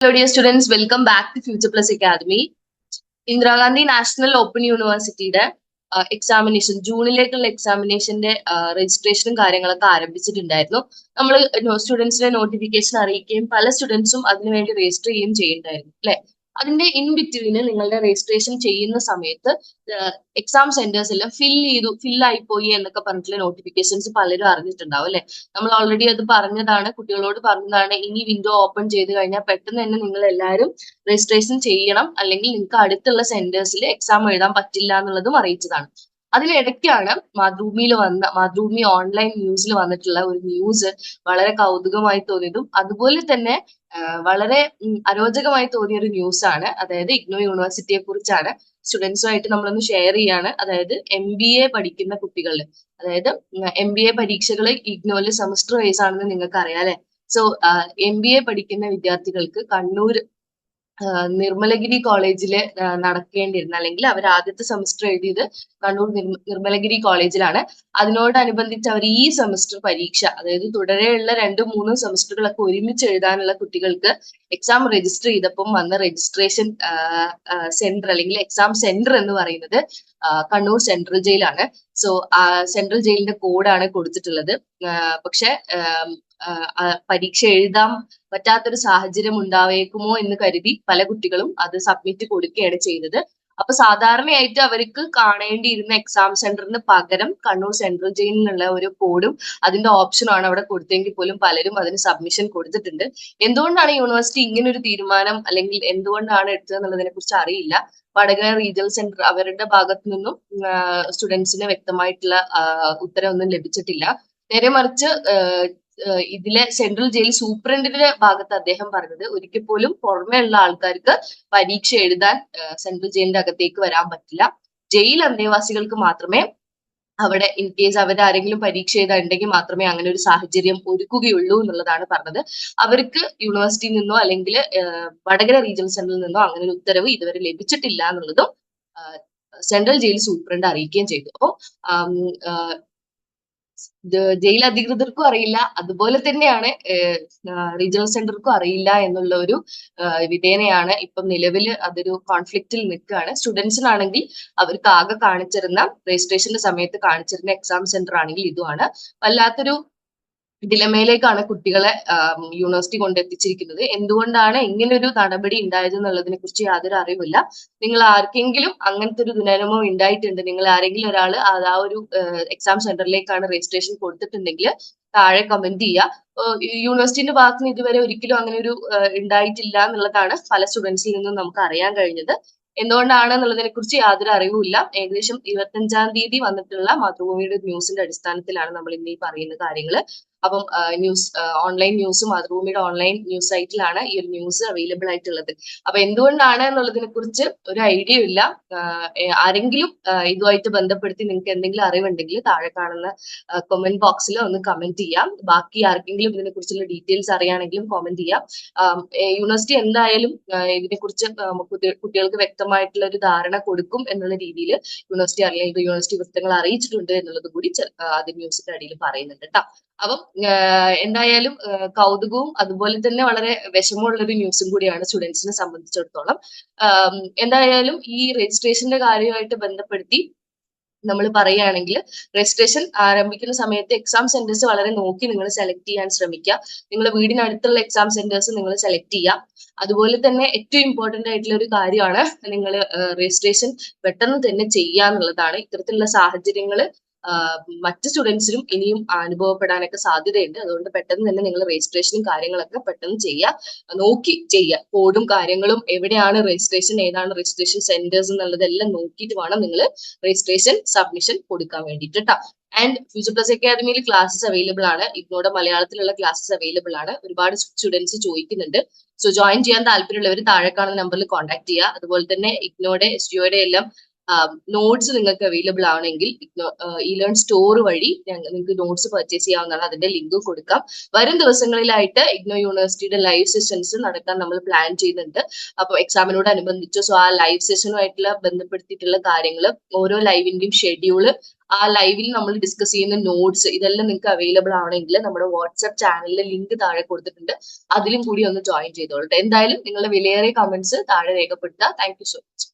Hello, dear students. Welcome back to Future Plus Academy. Indira Gandhi national open യൂണിവേഴ്സിറ്റിയുടെ examination ജൂണിലേക്കുള്ള എക്സാമിനേഷന്റെ രജിസ്ട്രേഷനും കാര്യങ്ങളൊക്കെ ആരംഭിച്ചിട്ടുണ്ടായിരുന്നു നമ്മൾ സ്റ്റുഡൻസിനെ നോട്ടിഫിക്കേഷൻ അറിയിക്കുകയും പല സ്റ്റുഡൻസും അതിനുവേണ്ടി രജിസ്റ്റർ ചെയ്യുകയും ചെയ്യുന്നുണ്ടായിരുന്നു അല്ലെ അതിന്റെ ഇൻ ബിറ്റ്വീന് നിങ്ങളുടെ രജിസ്ട്രേഷൻ ചെയ്യുന്ന സമയത്ത് എക്സാം സെന്റേഴ്സ് എല്ലാം ഫിൽ ചെയ്തു ഫിൽ ആയി പോയി എന്നൊക്കെ പറഞ്ഞിട്ടുള്ള നോട്ടിഫിക്കേഷൻസ് പലരും അറിഞ്ഞിട്ടുണ്ടാവും അല്ലെ? നമ്മൾ ഓൾറെഡി അത് പറഞ്ഞതാണ് കുട്ടികളോട് പറഞ്ഞതാണ് ഇനി വിൻഡോ ഓപ്പൺ ചെയ്ത് കഴിഞ്ഞാൽ പെട്ടെന്ന് തന്നെ നിങ്ങൾ എല്ലാവരും രജിസ്ട്രേഷൻ ചെയ്യണം. അല്ലെങ്കിൽ നിങ്ങൾക്ക് അടുത്തുള്ള സെന്റേഴ്സിൽ എക്സാം എഴുതാൻ പറ്റില്ല എന്നുള്ളതും അറിയിച്ചതാണ്. അതിലിടയ്ക്കാണ് മാതൃഭൂമിയിൽ വന്ന മാതൃഭൂമി ഓൺലൈൻ ന്യൂസിൽ വന്നിട്ടുള്ള ഒരു ന്യൂസ് വളരെ കൗതുകമായി തോന്നിയതും അതുപോലെ തന്നെ വളരെ അരോചകമായി തോന്നിയ ഒരു ന്യൂസ് ആണ്. അതായത് ഇഗ്നോ യൂണിവേഴ്സിറ്റിയെ കുറിച്ചാണ് സ്റ്റുഡൻസുമായിട്ട് നമ്മളൊന്ന് ഷെയർ ചെയ്യാണ്. അതായത് എം ബി എ പഠിക്കുന്ന കുട്ടികളിൽ അതായത് എം ബി എ പരീക്ഷകൾ ഇഗ്നോയിൽ സെമസ്റ്റർ വൈസ് ആണെന്ന് നിങ്ങൾക്ക് അറിയാം അല്ലെ സോ എം ബി എ പഠിക്കുന്ന വിദ്യാർത്ഥികൾക്ക് കണ്ണൂർ നിർമ്മലഗിരി കോളേജിൽ നടക്കേണ്ടിയിരുന്ന. അല്ലെങ്കിൽ അവർ ആദ്യത്തെ സെമസ്റ്റർ എഴുതിയത് കണ്ണൂർ നിർമ്മലഗിരി കോളേജിലാണ്. അതിനോടനുബന്ധിച്ച് അവർ ഈ സെമസ്റ്റർ പരീക്ഷ അതായത് തുടരെയുള്ള രണ്ടും മൂന്നും സെമസ്റ്ററുകളൊക്കെ ഒരുമിച്ച് എഴുതാനുള്ള കുട്ടികൾക്ക് എക്സാം രജിസ്റ്റർ ചെയ്തപ്പം വന്ന രജിസ്ട്രേഷൻ സെന്റർ അല്ലെങ്കിൽ എക്സാം സെന്റർ എന്ന് പറയുന്നത് കണ്ണൂർ സെൻട്രൽ ജയിലാണ് സോ സെൻട്രൽ ജയിലിന്റെ കോഡാണ് കൊടുത്തിട്ടുള്ളത്. പക്ഷെ പരീക്ഷ എഴുതാൻ പറ്റാത്തൊരു സാഹചര്യം ഉണ്ടാവേക്കുമോ എന്ന് കരുതി പല കുട്ടികളും അത് സബ്മിറ്റ് കൊടുക്കുകയാണ് ചെയ്തത്. അപ്പൊ സാധാരണയായിട്ട് അവർക്ക് കാണേണ്ടിയിരുന്ന എക്സാം സെന്ററിന് പകരം കണ്ണൂർ സെൻട്രൽ ജയിൽ എന്നുള്ള ഒരു കോഡും അതിന്റെ ഓപ്ഷനാണ് അവിടെ കൊടുത്തെങ്കിൽ പോലും പലരും അതിന് സബ്മിഷൻ കൊടുത്തിട്ടുണ്ട്. എന്തുകൊണ്ടാണ് യൂണിവേഴ്സിറ്റി ഇങ്ങനെ ഒരു തീരുമാനം അല്ലെങ്കിൽ എന്തുകൊണ്ടാണ് എടുത്തത് എന്നുള്ളതിനെ കുറിച്ച് അറിയില്ല. വടകര റീജിയണൽ സെന്റർ അവരുടെ ഭാഗത്തു നിന്നും സ്റ്റുഡൻസിന് വ്യക്തമായിട്ടുള്ള ഉത്തരവൊന്നും ലഭിച്ചിട്ടില്ല. നേരെ മറിച്ച് ഇതിലെ സെൻട്രൽ ജയിൽ സൂപ്രണ്ടിന്റെ ഭാഗത്ത് അദ്ദേഹം പറഞ്ഞത് ഒരിക്കൽ പോലും പുറമെയുള്ള ആൾക്കാർക്ക് പരീക്ഷ എഴുതാൻ സെൻട്രൽ ജയിലിന്റെ അകത്തേക്ക് വരാൻ പറ്റില്ല. ജയിൽ അന്തേവാസികൾക്ക് മാത്രമേ അവിടെ ഇൻ കേസ് അവരാരെങ്കിലും പരീക്ഷ ചെയ്തുണ്ടെങ്കിൽ മാത്രമേ അങ്ങനെ ഒരു സാഹചര്യം ഒരുക്കുകയുള്ളൂ എന്നുള്ളതാണ് പറഞ്ഞത്. അവർക്ക് യൂണിവേഴ്സിറ്റിയിൽ നിന്നോ അല്ലെങ്കിൽ വടകര റീജിയണൽ സെന്ററിൽ നിന്നോ അങ്ങനെ ഒരു ഉത്തരവ് ഇതുവരെ ലഭിച്ചിട്ടില്ല എന്നുള്ളതും സെൻട്രൽ ജയിൽ സൂപ്രണ്ട് അറിയിക്കുകയും ചെയ്തു. അപ്പം ജയിൽ അധികൃതർക്കും അറിയില്ല. അതുപോലെ തന്നെയാണ് റീജിയണൽ സെന്റർക്കും അറിയില്ല എന്നുള്ള ഒരു വിധേനയാണ് ഇപ്പം നിലവിൽ അതൊരു കോൺഫ്ലിക്റ്റിൽ നിൽക്കുകയാണ്. സ്റ്റുഡൻസിനാണെങ്കിൽ അവർക്ക് ആകെ കാണിച്ചിരുന്ന രജിസ്ട്രേഷന്റെ സമയത്ത് കാണിച്ചിരുന്ന എക്സാം സെന്റർ ആണെങ്കിൽ ഇതുമാണ്. വല്ലാത്തൊരു ഡിലമയിലേക്കാണ് കുട്ടികളെ യൂണിവേഴ്സിറ്റി കൊണ്ടെത്തിച്ചിരിക്കുന്നത്. എന്തുകൊണ്ടാണ് ഇങ്ങനെ ഒരു നടപടി ഉണ്ടായത് എന്നുള്ളതിനെ കുറിച്ച് യാതൊരു അറിവില്ല നിങ്ങൾ ആർക്കെങ്കിലും അങ്ങനത്തെ ഒരു ദുരനുഭവം ഉണ്ടായിട്ടുണ്ട് നിങ്ങൾ ആരെങ്കിലും ഒരാൾ ആ ഒരു എക്സാം സെന്ററിലേക്കാണ് രജിസ്ട്രേഷൻ കൊടുത്തിട്ടുണ്ടെങ്കിൽ താഴെ കമന്റ് ചെയ്യുക. യൂണിവേഴ്സിറ്റിന്റെ ഭാഗത്ത് നിന്ന് ഇതുവരെ ഒരിക്കലും അങ്ങനെ ഒരു ഉണ്ടായിട്ടില്ല എന്നുള്ളതാണ് പല സ്റ്റുഡൻസിൽ നിന്നും നമുക്ക് അറിയാൻ കഴിഞ്ഞത്. എന്തുകൊണ്ടാണ് എന്നുള്ളതിനെ കുറിച്ച് യാതൊരു അറിവുമില്ല. ഏകദേശം ഇരുപത്തഞ്ചാം തീയതി വന്നിട്ടുള്ള മാതൃഭൂമിയുടെ ന്യൂസിന്റെ അടിസ്ഥാനത്തിലാണ് നമ്മൾ ഇന്ന് ഈ പറയുന്ന കാര്യങ്ങൾ അപ്പം ന്യൂസ് ഓൺലൈൻ ന്യൂസ് മാതൃഭൂമിയുടെ ഓൺലൈൻ ന്യൂസ് സൈറ്റിലാണ് ഈ ഒരു ന്യൂസ് അവൈലബിൾ ആയിട്ടുള്ളത്. അപ്പൊ എന്തുകൊണ്ടാണ് എന്നുള്ളതിനെ കുറിച്ച് ഒരു ഐഡിയ ഇല്ല. ആരെങ്കിലും ഇതുമായിട്ട് ബന്ധപ്പെടുത്തി നിങ്ങൾക്ക് എന്തെങ്കിലും അറിവുണ്ടെങ്കിൽ താഴെ കാണുന്ന കൊമന്റ് ബോക്സിൽ ഒന്ന് കമന്റ് ചെയ്യാം. ബാക്കി ആർക്കെങ്കിലും ഇതിനെ കുറിച്ചുള്ള ഡീറ്റെയിൽസ് അറിയാണെങ്കിലും കമന്റ് ചെയ്യാം. യൂണിവേഴ്സിറ്റി എന്തായാലും ഇതിനെ കുറിച്ച് കുട്ടികൾക്ക് വ്യക്തമായിട്ടുള്ള ഒരു ധാരണ കൊടുക്കും എന്നുള്ള രീതിയിൽ യൂണിവേഴ്സിറ്റി അല്ലെങ്കിൽ യൂണിവേഴ്സിറ്റി വൃത്തങ്ങൾ അറിയിച്ചിട്ടുണ്ട് എന്നുള്ളത് കൂടി ആദ്യം ന്യൂസിന്റെ അടിയിൽ പറയുന്നുണ്ട് കേട്ടോ അപ്പം എന്തായാലും കൗതുകവും അതുപോലെ തന്നെ വളരെ വിഷമമുള്ള ഒരു ന്യൂസും കൂടിയാണ് സ്റ്റുഡൻസിനെ സംബന്ധിച്ചിടത്തോളം. എന്തായാലും ഈ രജിസ്ട്രേഷന്റെ കാര്യമായിട്ട് ബന്ധപ്പെടുത്തി നമ്മൾ പറയുകയാണെങ്കിൽ രജിസ്ട്രേഷൻ ആരംഭിക്കുന്ന സമയത്ത് എക്സാം സെന്റേഴ്സ് വളരെ നോക്കി നിങ്ങൾ സെലക്ട് ചെയ്യാൻ ശ്രമിക്കുക. നിങ്ങളുടെ വീടിനടുത്തുള്ള എക്സാം സെന്റേഴ്സ് നിങ്ങൾ സെലക്ട് ചെയ്യുക. അതുപോലെ തന്നെ ഏറ്റവും ഇമ്പോർട്ടന്റ് ആയിട്ടുള്ള ഒരു കാര്യമാണ് നിങ്ങൾ രജിസ്ട്രേഷൻ പെട്ടെന്ന് തന്നെ ചെയ്യുക എന്നുള്ളതാണ്. ഇത്തരത്തിലുള്ള സാഹചര്യങ്ങൾ മറ്റ് സ്റ്റുഡൻസിനും ഇനിയും അനുഭവപ്പെടാനൊക്കെ സാധ്യതയുണ്ട്. അതുകൊണ്ട് പെട്ടെന്ന് തന്നെ നിങ്ങൾ രജിസ്ട്രേഷനും കാര്യങ്ങളൊക്കെ പെട്ടെന്ന് ചെയ്യുക നോക്കി ചെയ്യുക കോഡും കാര്യങ്ങളും എവിടെയാണ് രജിസ്ട്രേഷൻ ഏതാണ് രജിസ്ട്രേഷൻ സെന്റേഴ്സ് എന്നുള്ളതെല്ലാം നോക്കിയിട്ട് വേണം നിങ്ങൾ രജിസ്ട്രേഷൻ സബ്മിഷൻ കൊടുക്കാൻ വേണ്ടിയിട്ട് കേട്ടോ ആൻഡ് ഫ്യൂച്ചർ പ്ലസ് അക്കാദമിയിൽ ക്ലാസ്സസ് അവൈലബിൾ ആണ്. ഇതിനോട് മലയാളത്തിലുള്ള ക്ലാസ്സസ് അവൈലബിൾ ആണ്. ഒരുപാട് സ്റ്റുഡൻസ് ചോദിക്കുന്നുണ്ട്. സോ ജോയിൻ ചെയ്യാൻ താല്പര്യമുള്ളവർ താഴെ കാണുന്ന നമ്പറിൽ കോൺടാക്ട് ചെയ്യുക അതുപോലെ തന്നെ ഇഗ്നോയുടെ എസ് ജിയോയുടെ എല്ലാം നോട്ട്സ് നിങ്ങൾക്ക് അവൈലബിൾ ആണെങ്കിൽ ഇ ലേൺ സ്റ്റോർ വഴി നിങ്ങൾക്ക് നോട്ട്സ് പർച്ചേസ് ചെയ്യാവുന്നതാണ്. അതിന്റെ ലിങ്ക് കൊടുക്കാം. വരും ദിവസങ്ങളിലായിട്ട് ഇഗ്നോ യൂണിവേഴ്സിറ്റിയുടെ ലൈവ് സെഷൻസ് നടക്കാൻ നമ്മൾ പ്ലാൻ ചെയ്യുന്നുണ്ട്. അപ്പോൾ എക്സാമിനോട് അനുബന്ധിച്ച് സോ ആ ലൈവ് സെഷനുമായിട്ടുള്ള ബന്ധപ്പെടുത്തിയിട്ടുള്ള കാര്യങ്ങൾ ഓരോ ലൈവിന്റെയും ഷെഡ്യൂൾ ആ ലൈവിൽ നമ്മൾ ഡിസ്കസ് ചെയ്യുന്ന നോട്ട്സ് ഇതെല്ലാം നിങ്ങൾക്ക് അവൈലബിൾ ആണെങ്കിൽ നമ്മുടെ വാട്സ്ആപ്പ് ചാനലിലെ ലിങ്ക് താഴെ കൊടുത്തിട്ടുണ്ട്. അതിലും കൂടി ഒന്ന് ജോയിൻ ചെയ്തോളട്ടെ. എന്തായാലും നിങ്ങളുടെ വിലയേറെ കമന്റ്സ് താഴെ രേഖപ്പെടുത്തുക. Thank so much